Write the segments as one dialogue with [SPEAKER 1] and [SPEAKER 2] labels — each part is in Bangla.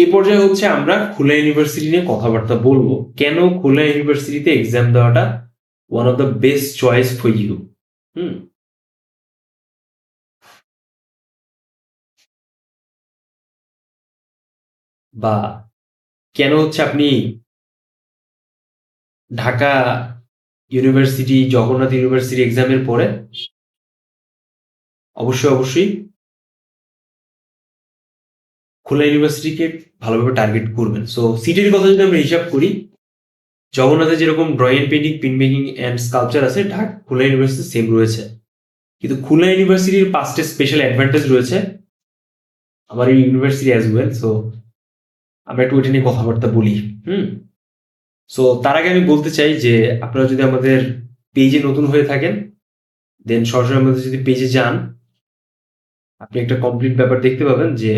[SPEAKER 1] এই পর্যায়ে হচ্ছে আমরা খুলনা ইউনিভার্সিটি নিয়ে কথাবার্তা বলব। কেন খুলনা ইউনিভার্সিটিতে এক্সাম দেওয়াটা one of the best choice for you hmm? বা কেন হচ্ছে আপনি ঢাকা ইউনিভার্সিটি জগন্নাথ ইউনিভার্সিটি এক্সামের পরে? অবশ্যই অবশ্যই। খুলনা ইউনিভার্সিটিকে ভালোভাবে টার্গেট করবেন। সো সিটির কথা যদি আমরা হিসাব করি, জগন্নাথে যেরকম drawing painting pin making and sculpture আছে, ঢাক, খুলনা ইউনিভার্সিটি সেম রয়েছে। কিন্তু খুলনা ইউনিভার্সিটির পাঁচটা স্পেশাল অ্যাডভান্টেজ রয়েছে আমার এই ইউনিভার্সিটি অ্যাজ ওয়েল সো আমরা একটু ওইটা নিয়ে কথাবার্তা বলি, হুম? সো তার আগে আমি বলতে চাই যে, আপনারা যদি আমাদের পেজে নতুন হয়ে থাকেন দেন সরাসরি আমাদের যদি পেজে যান, আপনি একটা কমপ্লিট ব্যাপার দেখতে পাবেন যে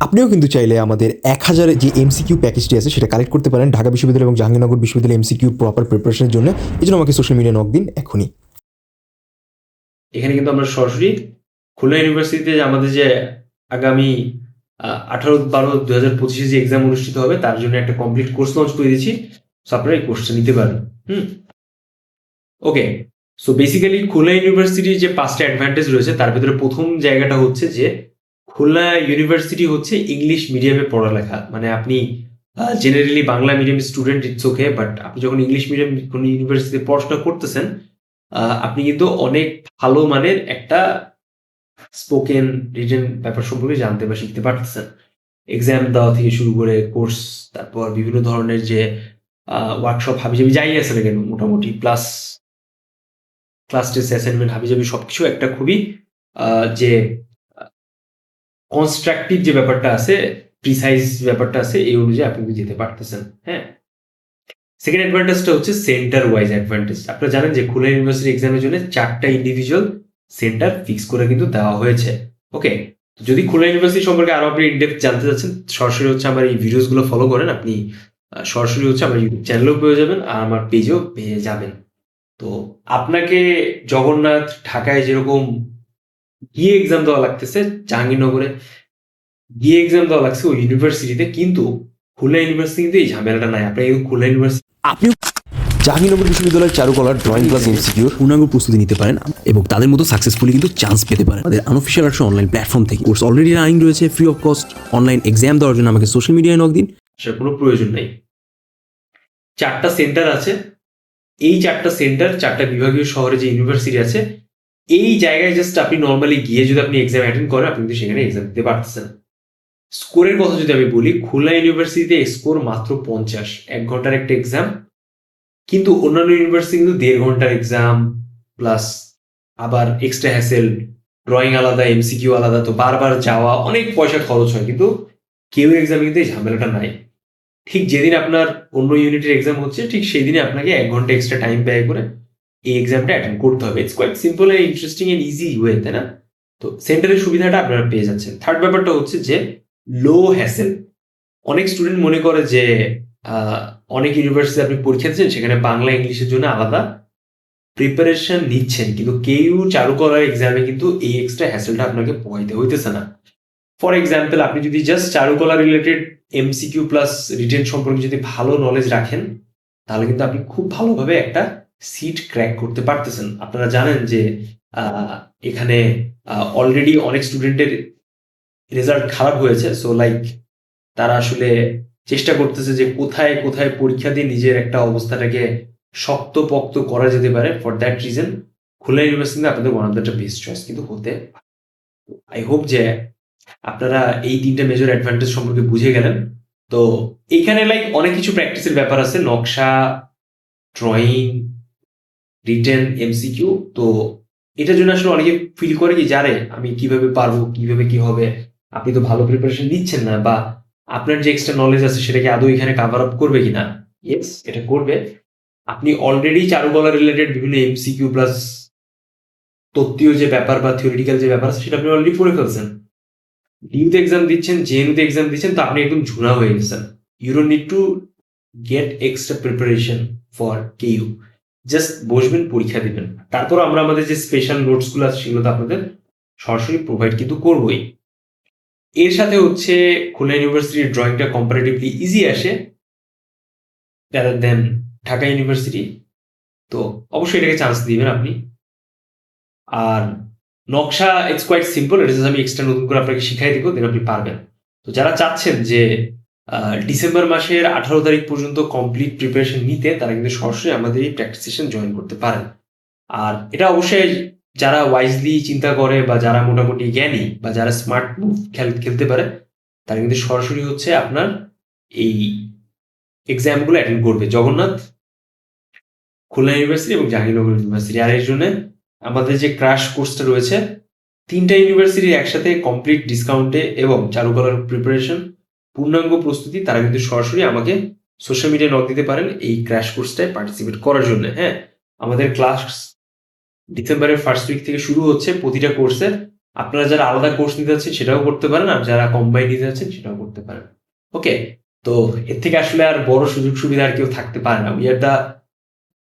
[SPEAKER 2] আপনিও কিন্তু চাইলে আমাদের এক হাজার যে এমসিকিউ প্যাকেজটি আছে সেটা কালেক্ট করতে পারেন ঢাকা বিশ্ববিদ্যালয় এবং জাহাঙ্গীরনগর বিশ্ববিদ্যালয় এমসিকিউ প্রপার প্রিপারেশনের জন্য। এই জন্য আমাকে সোশ্যাল মিডিয়া নক দিন এখনই।
[SPEAKER 1] এখানে কিন্তু আমরা সরাসরি খুলনা ইউনিভার্সিটিতে আমাদের যে আগামী আঠারো, বারো দু হাজার পঁচিশে যে এক্সাম অনুষ্ঠিত হবে, তার জন্য একটা কমপ্লিট কোর্স লঞ্চ করে দিচ্ছি। সো আপনারা এই কোর্সটা নিতে পারেন। Hmm? Okay so basically Khulna ইউনিভার্সিটির যে পাঁচটা অ্যাডভান্টেজ রয়েছে, তার ভিতরে প্রথম জায়গাটা হচ্ছে যে খুলনা ইউনিভার্সিটি হচ্ছে ইংলিশ মিডিয়ামে পড়ালেখা। মানে আপনি generally Bangla medium student it's okay but আপনি যখন ইংলিশ মিডিয়াম কোনো ইউনিভার্সিটিতে পড়াশোনা করতেছেন আপনি কিন্তু অনেক ভালো মানের একটা স্পোকেন রিটেন ব্যাপার সম্পর্কে জানতে বা শিখতে পারতেছেন। এক্সাম দেওয়া থেকে শুরু করে কোর্স তারপর বিভিন্ন ধরনের যে ওয়ার্কশপ হাবিজাবি যাই আছে কেন, মোটামুটি প্লাস ক্লাস টেস্ট অ্যাসাইনমেন্ট হাবিজাবি সবকিছু একটা খুবই যে কনস্ট্রাকটিভ যে ব্যাপারটা আছে প্রিসাইজ ব্যাপারটা আছে, এই অনুযায়ী আপনি যেতে পারতেছেন হ্যাঁ? সেকেন্ড অ্যাডভান্টেজটা হচ্ছে সেন্টার ওয়াইজ অ্যাডভান্টেজ আপনারা জানেন যে খুলনা ইউনিভার্সিটি এক্সামের জন্য চারটা ইন্ডিভিজুয়াল সেন্টার ফিক্স করে কিন্তু দেওয়া হয়েছে ওকে যদি খুলনা ইউনিভার্সিটি সম্পর্কে আরও আপনি ইনডেপথ জানতে চাচ্ছেন, সরাসরি হচ্ছে আমার এই ভিডিওসগুলো ফলো করেন, আপনি সরাসরি হচ্ছে আমার ইউটিউব চ্যানেলেও পেয়ে যাবেন আর আমার পেজেও পেয়ে যাবেন। তো আপনাকে জগন্নাথ ঢাকায় যেরকম গিয়ে এক্সাম দেওয়া লাগতেছে জাহাঙ্গীরনগরে। গিয়ে এক্সাম দেওয়া লাগছে ওই ইউনিভার্সিটিতে কিন্তু খুলনা ইউনিভার্সিটিতে এই ঝামেলাটা নাই। আপনি খুলনা ইউনিভার্সিটি
[SPEAKER 3] আপনিও
[SPEAKER 2] জাহাঙ্গীরনগর বিশ্ববিদ্যালয়ের চারুকলার ড্রয়িং ক্লাস ইনস্টিটিউট
[SPEAKER 3] পূর্ণাঙ্গ প্রস্তুতি নিতে পারেন এবং তাদের মতো সাকসেসফুলি কিন্তু চান্স পেতে পারেন। আমাদের আনঅফিসিয়াল একটা অনলাইন প্ল্যাটফর্ম থেকে কোর্স অলরেডি রানিং রয়েছে free of cost online exam দেওয়ার জন্য আমাকে সোশ্যাল মিডিয়ায় নক দিন।
[SPEAKER 1] আসার কোনো প্রয়োজন নেই। চারটা সেন্টার আছে। এই চারটা সেন্টার চারটা বিভাগীয় শহরে যে ইউনিভার্সিটি আছে এই জায়গায় জাস্ট আপনি নর্মালি গিয়ে যদি আপনি এক্সাম অ্যাটেন্ড করেন, আপনি কিন্তু সেখানে এক্সাম দিতে পারতেছেন স্কোরের কথা যদি আমি বলি, খুলনা ইউনিভার্সিটিতে স্কোর মাত্র পঞ্চাশ, এক ঘণ্টার একটা এক্সাম কিন্তু অন্যান্য ইউনিভার্সিটি কিন্তু দেড় ঘণ্টার এক্সাম প্লাস আবার এক্সট্রা হ্যাসেল ড্রয়িং আলাদা এমসিকিউ আলাদা, তো বারবার যাওয়া, অনেক পয়সা খরচ হয়, কিন্তু কেউ এক্সামে কিন্তু এই ঝামেলাটা নাই। ঠিক যেদিন আপনার অন্য ইউনিটের এক্সাম হচ্ছে, ঠিক সেই দিনে আপনাকে এক ঘণ্টা এক্সট্রা টাইম ব্যয় করে এই এক্সামটা অ্যাটেন্ড করতে হবে। It's quite simple and interesting and easy way তাই না? তো সেন্টারের সুবিধাটা আপনারা পেয়ে যাচ্ছেন। থার্ড ব্যাপারটা হচ্ছে যে লো হ্যাসেল অনেক স্টুডেন্ট মনে করে যে অনেক ইউনিভার্সিটি আপনি পরীক্ষা দিচ্ছেন, সেখানে বাংলা, ইংলিশের জন্য আলাদা প্রিপারেশন নিচ্ছেন। কিন্তু কেউ চারুকলার এক্সামে কিন্তু এই এক্সট্রা হ্যাসেলটা আপনাকে পোহাইতে হইতেছে না। ফর এক্সাম্পল আপনি যদি জাস্ট চারুকলা রিলেটেড এমসিকিউ প্লাস রিটেন সম্পর্কে যদি ভালো নলেজ রাখেন, তাহলে কিন্তু আপনি খুব ভালোভাবে একটা সিট ক্র্যাক করতে পারতেছেন। আপনারা জানেন যে এখানে অলরেডি অনেক স্টুডেন্টের রেজাল্ট খারাপ হয়েছে। সো লাইক তারা আসলে চেষ্টা করতেছে যে কোথায় কোথায় পরীক্ষা দিয়ে নিজের একটা অবস্থাটাকে শক্ত পক্ত করা যেতে পারে। For that reason Khulna university আপনাদের one of the best choice কিন্তু হতে আই হোপ যে আপনারা এই তিনটা মেজর অ্যাডভান্টেজ সম্পর্কে বুঝে গেলেন। তো, এখানে লাইক অনেক কিছু প্র্যাকটিসের ব্যাপার আছে। নকশা ড্রয়িং রিটেন এমসিকিউ তো এটার জন্য আসলে অনেকে ফিল করে কি জানে আমি কীভাবে পারব, কীভাবে কি হবে? আপনি তো ভালো প্রিপারেশন নিচ্ছেন না। বা আপনার যে এক্সট্রা নলেজ আছে সেটাকে আদৌ এখানে কাভার আপ করবে কিনা? ইয়েস এটা করবে। আপনি অলরেডি চারুকলা রিলেটেড বিভিন্ন এমসিকিউ প্লাস তত্ত্বীয় যে ব্যাপার বা থিওরিটিক্যাল যে ব্যাপার সেটা আপনি অলরেডি পড়ে ফেলছেন। ডিউতে এক্সাম দিচ্ছেন জেএনউতে এক্সাম দিচ্ছেন, তো আপনি একদম ঝুনা হয়ে গেছেন। You don't need to get extra preparation for KU just বসবেন, পরীক্ষা দিবেন। তারপর আমরা আমাদের যে স্পেশাল নোটসগুলো আছে, সেগুলো তো আপনাদের সরাসরি প্রোভাইড কিন্তু করবোই। এর সাথে হচ্ছে খুলনা ইউনিভার্সিটির ড্রয়িংটা কম্পারেটিভলি ইজি আসে রাদার দেন ঢাকা ইউনিভার্সিটি তো অবশ্যই এটাকে চান্স দিবেন আপনি। আর নকশা ইটস কোয়াইট সিম্পল এটা আমি এক্সট্রা নতুন করে আপনাকে শিখাই দিব দেন আপনি পারবেন। তো যারা চাচ্ছেন যে ডিসেম্বর মাসের আঠারো তারিখ পর্যন্ত কমপ্লিট প্রিপারেশন নিতে তারা কিন্তু সরাসরি আমাদের এই প্র্যাকটিস সেশন জয়েন করতে পারেন। আর এটা অবশ্যই যারা ওয়াইজলি চিন্তা করে বা যারা মোটামুটি জ্ঞানী বা যারা স্মার্ট মুভ খেল, খেলতে পারে, তারা কিন্তু সরাসরি হচ্ছে আপনার এই এক্সামগুলো অ্যাটেন্ড করবে। জগন্নাথ, খুলনা ইউনিভার্সিটি এবং জাহাঙ্গীরনগর ইউনিভার্সিটি আর এর জন্য আমাদের যে ক্রাশ কোর্সটা রয়েছে, তিনটা ইউনিভার্সিটির একসাথে কমপ্লিট ডিসকাউন্টে এবং চালু করার প্রিপারেশন পূর্ণাঙ্গ প্রস্তুতি, তারা কিন্তু সরাসরি আমাকে সোশ্যাল মিডিয়ায় নক দিতে পারেন এই ক্র্যাশ কোর্সটায় পার্টিসিপেট করার জন্য হ্যাঁ? আমাদের ক্লাস ডিসেম্বরের ফার্স্ট উইক থেকে শুরু হচ্ছে প্রতিটা কোর্সের আপনারা যারা আলাদা কোর্স নিতে যাচ্ছেন, সেটাও করতে পারেন আর যারা কম্বাইন নিতে যাচ্ছেন, সেটাও করতে পারেন। ওকে তো এর থেকে আসলে আর বড় সুযোগ সুবিধা আর কেউ থাকতে পারে না। We are the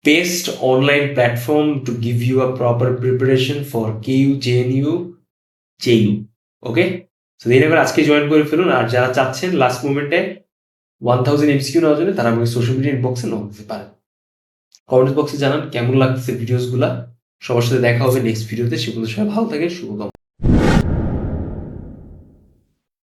[SPEAKER 1] best online platform to give you a proper preparation for K U J N U J U okay তো এই করে আজকে জয়েন করে ফেলুন। আর যারা চাচ্ছেন লাস্ট মুমেন্টে ওয়ান থাউজেন্ড এমসিকিউ নেওয়ার জন্য, তারা আমাকে সোশ্যাল মিডিয়া ইনবক্সে নক দিতে পারেন। কমেন্ট বক্সে জানান কেমন লাগতেছে ভিডিওসগুলা সবার সাথে দেখা হবে নেক্সট ভিডিওতে সে পর্যন্ত সবাই ভালো থাকে শুভকামনা।